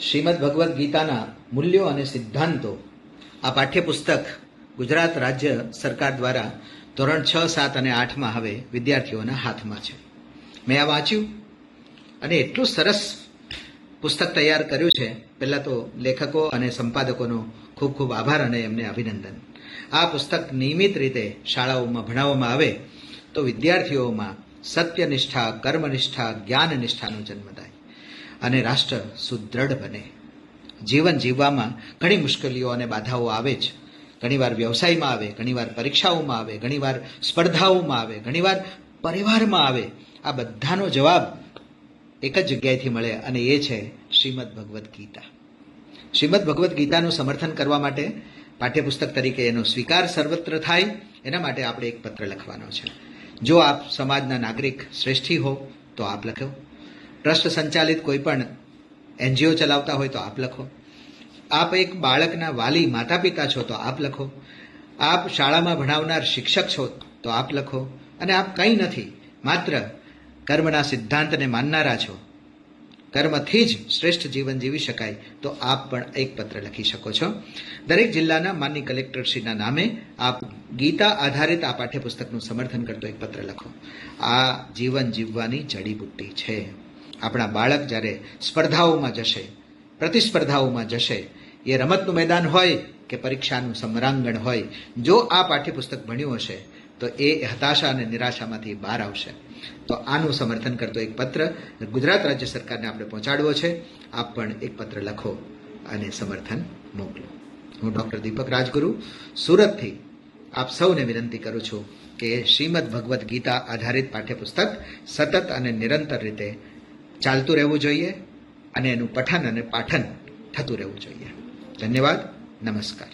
શ્રીમદ ભગવદ્ ગીતાના મૂલ્યો અને સિદ્ધાંતો. આ પાઠ્યપુસ્તક ગુજરાત રાજ્ય સરકાર દ્વારા ધોરણ છ, સાત અને આઠમાં હવે વિદ્યાર્થીઓના હાથમાં છે. મેં આ વાંચ્યું અને એટલું સરસ પુસ્તક તૈયાર કર્યું છે. પહેલાં તો લેખકો અને સંપાદકોનો ખૂબ ખૂબ આભાર અને એમને અભિનંદન. આ પુસ્તક નિયમિત રીતે શાળાઓમાં ભણાવવામાં આવે તો વિદ્યાર્થીઓમાં સત્યનિષ્ઠા, કર્મનિષ્ઠા, જ્ઞાનનિષ્ઠાનો જન્મ થાય. અને રાષ્ટ્ર સુદૃઢ બને. જીવન જીવવામાં ઘણી મુશ્કેલીઓ અને બાધાઓ આવે જ. ઘણીવાર વ્યવસાયમાં આવે, ઘણીવાર પરીક્ષાઓમાં આવે, ઘણીવાર સ્પર્ધાઓમાં આવે, ઘણીવાર પરિવારમાં આવે. આ બધાનો જવાબ એક જ જગ્યાએથી મળે અને એ છે શ્રીમદ ભગવદ્ ગીતા. શ્રીમદ ભગવદ્ ગીતાનું સમર્થન કરવા માટે પાઠ્યપુસ્તક તરીકે એનો સ્વીકાર સર્વત્ર થાય, એના માટે આપણે એક પત્ર લખવાનો છે. જો આપ સમાજના નાગરિક શ્રેષ્ઠી હો, તો આપ લખો. ટ્રસ્ટ સંચાલિત કોઈ પણ એનજીઓ ચલાવતા હોય તો આપ લખો. આપ એક બાળકના વાલી માતા પિતા છો તો આપ લખો. આપ શાળામાં ભણાવનાર શિક્ષક છો તો આપ લખો. અને આપ કંઈ નથી, માત્ર કર્મના સિદ્ધાંતને માનનારા છો. કર્મથી જ શ્રેષ્ઠ જીવન જીવી શકાય તો આપ પણ એક પત્ર લખી શકો છો. દરેક જિલ્લાના માનની કલેક્ટરશ્રીના નામે આપ ગીતા આધારિત આ પાઠ્યપુસ્તકનું સમર્થન કરતો એક પત્ર લખો. આ જીવન જીવવાની જડીબુટ્ટી છે. આપણા બાળક જ્યારે સ્પર્ધાઓમાં જશે, પ્રતિસ્પર્ધાઓમાં જશે, એ રમતનું મેદાન હોય કે પરીક્ષાનું સમરાંગણ હોય, જો આ પાઠ્યપુસ્તક ભણ્યું હશે, તો એ હતાશા અને નિરાશામાંથી બહાર આવશે. તો આનું સમર્થન કરતો એક પત્ર ગુજરાત રાજ્ય સરકારને આપણે પહોંચાડવો છે. આપ પણ એક પત્ર લખો અને સમર્થન મોકલો. હું ડૉક્ટર દીપક રાજગુરુ, સુરતથી આપ સૌને વિનંતી કરું છું કે શ્રીમદ ભગવદ્ ગીતા આધારિત પાઠ્યપુસ્તક સતત અને નિરંતર રીતે ચાલતું રહેવું જોઈએ અને એનું પઠન અને પાઠન થતું રહેવું જોઈએ. ધન્યવાદ. નમસ્કાર.